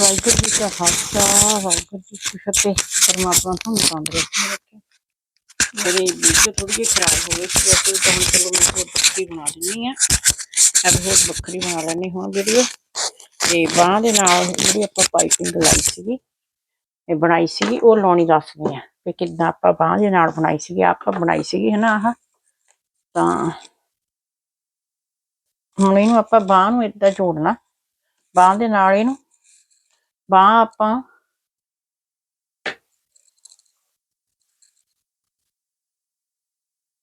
ਵਾਹਿਗੁਰੂ ਜੀ ਕਾ ਖਾਲਸਾ, ਵਾਹਿਗੁਰੂ ਜੀ ਕੀ ਫਤਿਹ। ਪਰਮਾਤਮਾ ਤੁਹਾਨੂੰ ਤੰਦਰੁਸਤੀ ਰੱਖੇ। ਮੇਰੀ ਵੀਡੀਓ ਥੋੜੀ ਜਿਹੀ ਖਰਾਬ ਹੋ ਗਈ ਸੀ ਵੈਸੇ ਤਾਂ ਹੁਣ ਚਲੋ ਮੈਂ ਹੋਰ ਬੱਕਰੀ ਬਣਾ ਦਿੰਨੀ ਆ ਅਬ ਹੋਰ ਬੱਕਰੀ ਬਣਾ ਲੈਣੀ ਹੁਣ ਵੀਡੀਓ। ਤੇ ਬਾਂਹ ਦੇ ਨਾਲ ਜਿਹੜੀ ਆਪਾਂ ਪਾਈਪਿੰਗ ਲਾਈ ਸੀਗੀ, ਇਹ ਬਣਾਈ ਸੀਗੀ, ਉਹ ਲਾਉਣੀ ਦੱਸਦੀ ਆ ਕਿ ਕਿੱਦਾਂ ਆਪਾਂ ਬਾਂਹ ਦੇ ਨਾਲ ਬਣਾਈ ਸੀਗੀ, ਆਪਾਂ ਬਣਾਈ ਸੀਗੀ ਹਨਾ ਆਹ? ਤਾਂ ਹੁਣ ਇਹਨੂੰ ਆਪਾਂ ਬਾਂਹ ਨੂੰ ਏਦਾਂ ਜੋੜਨਾ। ਬਾਂਹ ਦੇ ਨਾਲ ਇਹਨੂੰ ਬਾਂਹ ਆਪਾਂ।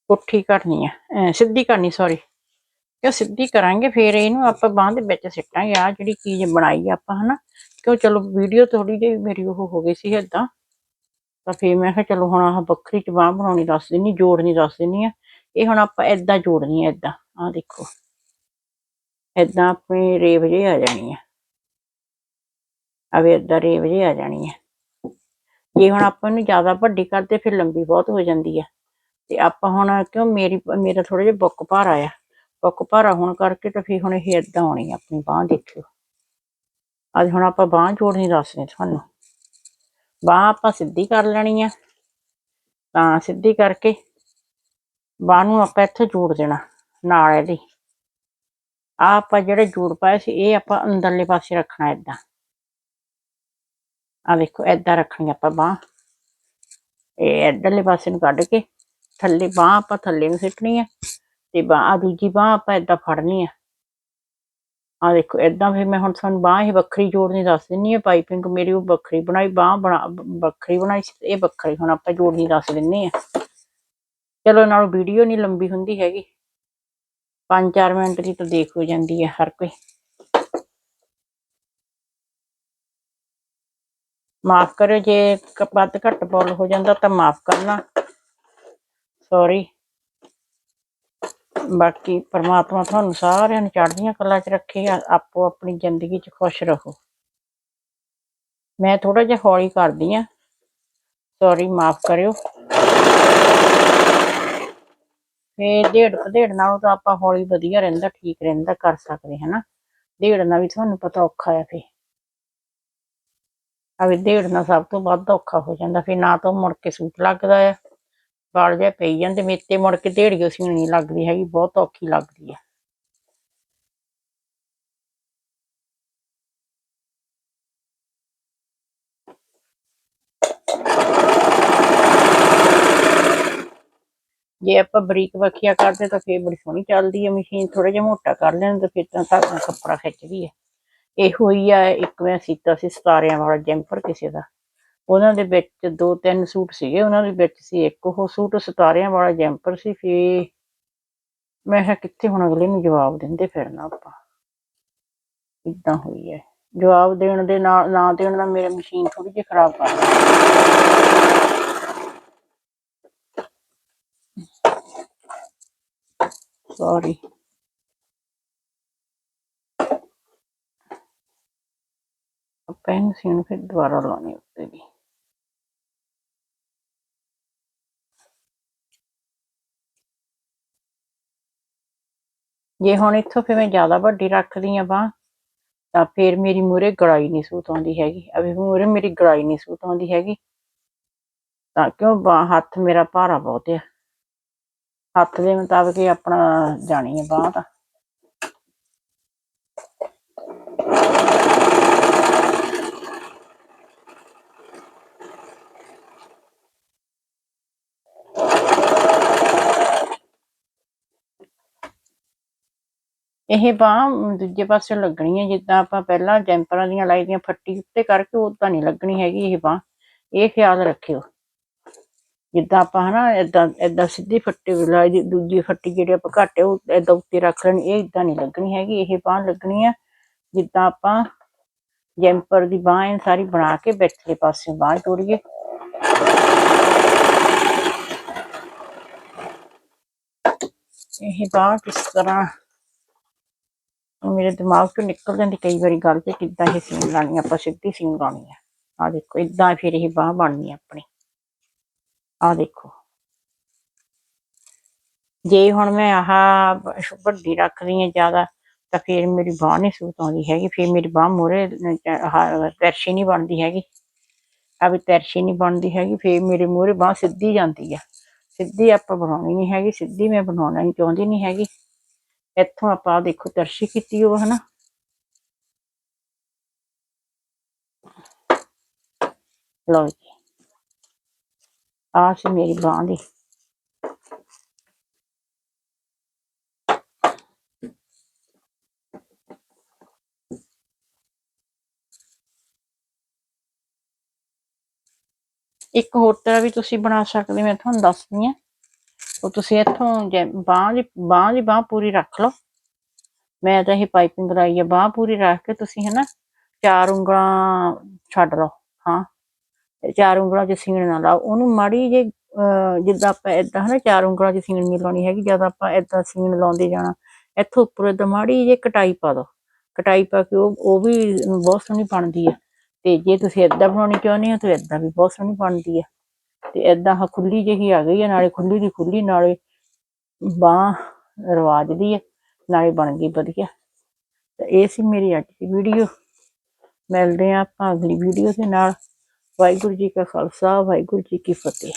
ਪੁੱਠੀ ਕਰਨੀ ਆ। ਸਿੱਧੀ ਕਰਨੀ ਸੌਰੀ ਕਿਉਂ ਸਿੱਧੀ ਕਰਾਂਗੇ, ਫਿਰ ਇਹਨੂੰ ਆਪਾਂ ਬਾਂਹ ਦੇ ਵਿੱਚ ਸਿੱਟਾਂਗੇ। ਆ ਜਿਹੜੀ ਚੀਜ਼ ਬਣਾਈ ਆ ਆਪਾਂ, ਹਨਾ। ਕਿਉਂ ਚਲੋ ਵੀਡੀਓ ਥੋੜੀ ਜਿਹੀ ਮੇਰੀ ਉਹ ਹੋ ਗਈ ਸੀ ਏਦਾਂ। ਤਾਂ ਫਿਰ ਮੈਂ ਕਿਹਾ ਚਲੋ ਹੁਣ ਆਹ ਵੱਖਰੀ ਚ ਬਾਂਹ ਬਣਾਉਣੀ ਦੱਸ ਦਿੰਨੀ, ਜੋੜਨੀ ਦੱਸ ਦਿੰਨੀ ਆ। ਇਹ ਹੁਣ ਆਪਾਂ ਏਦਾਂ ਜੋੜਨੀ ਆ, ਏਦਾਂ। ਆਹ ਦੇਖੋ। ਏਦਾਂ ਆਪਣੀ ਰੇਵ ਜੇ ਆ ਜਾਣੀ ਆ। ਅਵੇ ਏਦਾਂ ਰੇਵ ਜੇ ਆ ਜਾਣੀ ਹੈ ਜੇ ਹੁਣ ਆਪਾਂ ਇਹਨੂੰ ਜ਼ਿਆਦਾ ਵੱਡੀ ਕਰਦੇ ਫਿਰ ਲੰਬੀ ਬਹੁਤ ਹੋ ਜਾਂਦੀ ਹੈ ਤੇ ਆਪਾਂ ਹੁਣ ਕਿਉਂ ਮੇਰੀ, ਮੇਰਾ ਥੋੜਾ ਜਿਹਾ ਬੁੱਕ ਭਾਰਾ ਆ। ਬੁੱਕ ਭਾਰਾ ਹੋਣ ਕਰਕੇ ਤਾਂ ਫਿਰ ਹੁਣ ਇਹ ਏਦਾਂ ਆਉਣੀ ਆਪਣੀ ਬਾਹ ਦੇਖਿਓ। ਅੱਜ ਹੁਣ ਆਪਾਂ ਬਾਹ ਜੋੜਨੀ ਦੱਸਦੇ ਤੁਹਾਨੂੰ। ਬਾਹ ਆਪਾਂ ਸਿੱਧੀ ਕਰ ਲੈਣੀ ਆ। ਤਾਂ ਸਿੱਧੀ ਕਰਕੇ ਬਾਹ ਨੂੰ ਆਪਾਂ ਇੱਥੇ ਜੋੜ ਦੇਣਾ, ਨਾਲ ਇਹਦੀ ਆ ਆਪਾਂ ਜਿਹੜੇ ਜੋੜ ਪਾਏ ਸੀ, ਇਹ ਆਪਾਂ ਅੰਦਰਲੇ ਪਾਸੇ ਰੱਖਣਾ ਏਦਾਂ। ਆ ਦੇਖੋ ਏਦਾਂ ਰੱਖਣੀ ਆਪਾਂ ਬਾਹ ਇਹ ਇੱਧਰਲੇ ਪਾਸੇ ਨੂੰ ਕੱਢ ਕੇ ਥੱਲੇ ਬਾਹ ਆਪਾਂ ਥੱਲੇ ਨੂੰ ਸਿੱਟਣੀ ਹੈ ਤੇ ਬਾਹ ਦੂਜੀ ਬਾਹ ਆਪਾਂ ਏਦਾਂ ਫੜਨੀ ਹੈ ਆ ਦੇਖੋ ਏਦਾਂ ਫਿਰ ਮੈਂ ਹੁਣ ਤੁਹਾਨੂੰ ਬਾਹ ਇਹ ਵੱਖਰੀ ਜੋੜਨੀ ਦੱਸ ਦਿੰਨੀ ਹੈ ਪਾਈਪਿੰਗ ਮੇਰੀ ਉਹ ਵੱਖਰੀ ਬਣਾਈ ਬਾਹ ਬਣਾ ਵੱਖਰੀ ਬਣਾਈ ਸੀ ਤੇ ਇਹ ਵੱਖਰੀ ਹੁਣ ਆਪਾਂ ਜੋੜਨੀ ਦੱਸ ਦਿੰਨੇ ਆ ਚਲੋ ਨਾਲ ਵੀਡੀਓ ਨਹੀਂ ਲੰਬੀ ਹੁੰਦੀ ਹੈਗੀ 5-4 ਮਿੰਟ ਦੀ ਤਾਂ ਦੇਖ ਹੋ ਜਾਂਦੀ ਹੈ ਹਰ ਕੋਈ ਮਾਫ ਕਰਿਓ, ਜੇ ਵੱਧ ਘੱਟ ਬੋਲ ਹੋ ਜਾਂਦਾ ਤਾਂ ਮਾਫ ਕਰਨਾ। ਸੌਰੀ ਬਾਕੀ ਪਰਮਾਤਮਾ ਤੁਹਾਨੂੰ ਸਾਰਿਆਂ ਨੂੰ ਚੜ੍ਹਦੀਆਂ ਕਲਾ 'ਚ ਰੱਖੇ ਆ- ਆਪੋ ਆਪਣੀ ਜ਼ਿੰਦਗੀ 'ਚ ਖੁਸ਼ ਰਹੋ। ਮੈਂ ਥੋੜਾ ਜਿਹਾ ਹੌਲੀ ਕਰਦੀ ਆ। ਸੌਰੀ ਮਾਫ ਕਰਿਓ। ਫੇਰ ਡੇਢ ਡੇਢ ਨਾਲੋਂ ਤਾਂ ਆਪਾਂ ਹੌਲੀ ਵਧੀਆ ਰਹਿੰਦਾ, ਠੀਕ ਰਹਿੰਦਾ, ਕਰ ਸਕਦੇ, ਹਨਾ? ਡੇਢ ਨਾਲ ਵੀ ਤੁਹਾਨੂੰ ਪਤਾ ਔਖਾ ਆ ਫੇ ਅਵੇ ਡੇਢ ਨਾਲ ਸਭ ਤੋਂ ਵੱਧ ਔਖਾ ਹੋ ਜਾਂਦਾ, ਫਿਰ ਨਾ ਤਾਂ ਮੁੜ ਕੇ ਸੂਟ ਲੱਗਦਾ ਆ। ਵਾਲ ਜਿਹਾ ਪਈ ਜਾਂਦੇ, ਮੇਤੇ ਮੁੜ ਕੇ ਢੇੜੀਓ ਸੀਣ ਨਹੀਂ ਲੱਗਦੀ ਹੈਗੀ, ਬਹੁਤ ਔਖੀ ਲੱਗਦੀ ਆ। ਜੇ ਆਪਾਂ ਬਰੀਕ ਵਖੀਆ ਕਰਦੇ ਤਾਂ ਫੇਰ ਬੜੀ ਸੋਹਣੀ ਚੱਲਦੀ ਹੈ ਮਸ਼ੀਨ ਥੋੜਾ ਜਿਹਾ ਮੋਟਾ ਕਰ ਲੈਣ ਤਾਂ ਫਿਰ ਤਾਂ ਧਾਗਾ ਕੱਪੜਾ ਖਿੱਚਦੀ ਹੈ ਇਹੋ ਹੀ ਆ, ਇੱਕ ਮੈਂ ਸੀਤਾ ਸੀ ਸਤਾਰਿਆਂ ਵਾਲਾ ਜੈਂਪਰ ਕਿਸੇ ਦਾ। ਉਹਨਾਂ ਦੇ ਵਿੱਚ ਦੋ ਤਿੰਨ ਸੂਟ ਸੀਗੇ, ਉਹਨਾਂ ਦੇ ਵਿੱਚ ਸੀ ਇੱਕ, ਉਹ ਸੂਟ ਸਤਾਰਿਆਂ ਵਾਲਾ ਜੈਂਪਰ ਸੀ, ਫੇ ਮੈਂ ਕਿਹਾ ਕਿੱਥੇ ਹੁਣ ਅਗਲੇ ਨੂੰ ਜਵਾਬ ਦਿੰਦੇ ਫਿਰਨਾ ਆਪਾਂ। ਇਦਾਂ ਹੋਈ ਹੈ ਜਵਾਬ ਦੇਣ ਦੇ ਨਾਲ ਨਾ ਦੇਣ ਨਾਲ ਮੇਰੀ ਮਸ਼ੀਨ ਥੋੜੀ ਜਿਹੀ ਖਰਾਬ ਕਰ ਦਿੰਦੀ ਸੌਰੀ ਪੈਨ ਸੀਨ ਫਿਰ ਦੁਬਾਰਾ ਲਾਉਣੀ ਉੱਤੇ ਦੀ ਜੇ ਹੁਣ ਇੱਥੋਂ ਫਿਰ ਮੈਂ ਜ਼ਿਆਦਾ ਵੱਡੀ ਰੱਖਦੀ ਆ ਬਾਂਹ, ਤਾਂ ਫਿਰ ਮੇਰੀ ਮੂਰੇ ਗੜਾਈ ਨਹੀਂ ਸੂਤ ਆਉਂਦੀ ਹੈਗੀ। ਅਵੇ ਮੂਰੇ ਮੇਰੀ ਗੜਾਈ ਨਹੀਂ ਸੂਤ ਆਉਂਦੀ ਹੈਗੀ। ਤਾਂ ਕਿਉਂ ਬਾਂਹ, ਹੱਥ ਮੇਰਾ ਭਾਰਾ ਬਹੁਤ ਆ। ਹੱਥ ਦੇ ਮੁਤਾਬਕ ਹੀ ਆਪਣਾ ਜਾਣੀ ਹੈ ਬਾਂਹ ਤਾਂ। ਇਹ ਬਾਂਹ ਦੂਜੇ ਪਾਸੇ ਲੱਗਣੀ ਹੈ, ਜਿੱਦਾਂ ਆਪਾਂ ਪਹਿਲਾਂ ਜੈਂਪਰਾਂ ਦੀਆਂ ਲਾਈ ਦੀਆਂ ਫੱਟੀ ਉੱਤੇ ਕਰਕੇ ਉਦਾਂ ਨਹੀਂ ਲੱਗਣੀ ਹੈਗੀ ਇਹ ਬਾਂਹ। ਇਹ ਖਿਆਲ ਰੱਖਿਓ। ਜਿੱਦਾਂ ਆਪਾਂ ਹਨਾ, ਏਦਾਂ ਏਦਾਂ ਸਿੱਧੀ ਫੱਟੀ ਲਾਈ ਦੀ, ਦੂਜੀ ਫੱਟੀ ਜਿਹੜੀ ਆਪਾਂ ਘੱਟ ਹੈ, ਉਹ ਏਦਾਂ ਉੱਤੇ ਰੱਖ ਲੈਣੀ, ਇਹ ਇਦਾਂ ਨਹੀਂ ਲੱਗਣੀ ਹੈਗੀ, ਇਹ ਬਾਂਹ ਲੱਗਣੀ ਆ ਜਿੱਦਾਂ ਆਪਾਂ ਜੈਂਪਰ ਦੀ ਬਾਂਹ ਇਹ ਸਾਰੀ ਬਣਾ ਕੇ ਵਿਚਲੇ ਪਾਸੇ ਬਾਂਹ ਜੋੜੀਏ। ਇਹ ਬਾਂਹ ਕਿਸ ਤਰ੍ਹਾਂ ਮੇਰੇ ਦਿਮਾਗ ਤੋਂ ਨਿਕਲ ਜਾਂਦੀ ਕਈ ਵਾਰੀ ਗੱਲ ਤੇ ਕਿੱਦਾਂ ਇਹ ਸੀਨ ਲਾਣੀ ਆਪਾਂ ਸਿੱਧੀ ਸੀਨ ਲਾਣੀ ਆ। ਆ ਦੇਖੋ ਇਦਾਂ ਫਿਰ ਇਹ ਬਾਹ ਬਣਨੀ ਆ ਆਪਣੀ। ਆ ਦੇਖੋ। ਜੇ ਹੁਣ ਮੈਂ ਆਹ ਬ- ਵੱਡੀ ਰੱਖਦੀ ਆ ਜ਼ਿਆਦਾ, ਤਾਂ ਫਿਰ ਮੇਰੀ ਬਾਹ ਨਹੀਂ ਸੂਤ ਆਉਂਦੀ ਹੈਗੀ, ਫਿਰ ਮੇਰੀ ਬਾਹ ਮੋਰੇ ਤਰਸ਼ੀ ਨਹੀਂ ਬਣਦੀ ਹੈਗੀ। ਆ ਵੀ ਤਰਸ਼ੀ ਨਹੀਂ ਬਣਦੀ ਹੈਗੀ, ਫਿਰ ਮੇਰੇ ਮੂਹਰੇ ਬਾਹ ਸਿੱਧੀ ਜਾਂਦੀ ਆ। ਸਿੱਧੀ ਆਪਾਂ ਬਣਾਉਣੀ ਨਹੀਂ ਹੈਗੀ, ਸਿੱਧੀ ਮੈਂ ਬਣਾਉਣਾ ਨਹੀਂ ਚਾਹੁੰਦੀ ਨਹੀਂ ਹੈਗੀ। ਇੱਥੋਂ ਆਪਾਂ ਦੇਖੋ ਤਰਸ਼ੀ ਕੀਤੀ ਉਹ, ਹਨਾ? ਲਓ ਜੀ। ਆਹ ਸੀ ਮੇਰੀ ਬਾਹ ਦੀ। ਇੱਕ ਹੋਰ ਤਰ੍ਹਾਂ ਵੀ ਤੁਸੀਂ ਬਣਾ ਸਕਦੇ ਹੋ, ਮੈਂ ਤੁਹਾਨੂੰ ਦੱਸਦੀ ਹਾਂ। ਉਹ ਤੁਸੀਂ ਇੱਥੋਂ ਬਾਹ ਦੀ ਬਾਹ ਦੀ ਬਾਹ ਪੂਰੀ ਰੱਖ ਲਓ। ਮੈਂ ਤਾਂ ਇਹ ਪਾਈਪਿੰਗ ਕਰਾਈ ਹੈ ਬਾਹ ਪੂਰੀ ਰੱਖ ਕੇ ਤੁਸੀਂ ਹਨਾ ਚਾਰ ਉਂਗਲਾਂ ਛੱਡ ਲਓ, ਹਾਂ। ਚਾਰ ਉਂਗਲਾਂ 'ਚ ਸੀਣ ਨਾ ਲਾਓ। ਉਹਨੂੰ ਮਾੜੀ ਜੇ ਜਿੱਦਾਂ ਆਪਾਂ ਏਦਾਂ ਹਨਾ ਚਾਰ ਉਂਗਲਾਂ 'ਚ ਸੀਣ ਨਹੀਂ ਲਾਉਣੀ ਹੈਗੀ, ਜਦ ਆਪਾਂ ਏਦਾਂ ਸੀਣ ਲਾਉਂਦੇ ਜਾਣਾ, ਇੱਥੋਂ ਉੱਪਰ ਏਦਾਂ ਮਾੜੀ ਜੇ ਕਟਾਈ ਪਾ ਦਿਓ ਕਟਾਈ ਪਾ ਕੇ ਉਹ ਉਹ ਵੀ ਬਹੁਤ ਸੋਹਣੀ ਬਣਦੀ ਹੈ ਤੇ ਜੇ ਤੁਸੀਂ ਏਦਾਂ ਬਣਾਉਣੀ ਚਾਹੁੰਦੇ ਹੋ ਤਾਂ ਏਦਾਂ ਵੀ ਬਹੁਤ ਸੋਹਣੀ ਬਣਦੀ ਹੈ ਤੇ ਏਦਾਂ ਹ ਖੁੱਲੀ ਜਿਹੀ ਆ ਗਈ ਹੈ ਨਾਲੇ ਖੁੱਲੀ ਦੀ ਖੁੱਲੀ, ਨਾਲੇ ਬਾਹ ਰਵਾਜ਼ ਦੀ ਹੈ ਨਾਲੇ ਬਣ ਗਈ ਵਧੀਆ। ਤੇ ਇਹ ਸੀ ਮੇਰੀ ਅੱਜ ਦੀ ਵੀਡੀਓ। ਮਿਲਦੇ ਹਾਂ ਆਪਾਂ ਅਗਲੀ ਵੀਡੀਓ ਦੇ ਨਾਲ। ਵਾਹਿਗੁਰੂ ਜੀ ਕਾ ਖਾਲਸਾ, ਵਾਹਿਗੁਰੂ ਜੀ ਕੀ ਫਤਿਹ।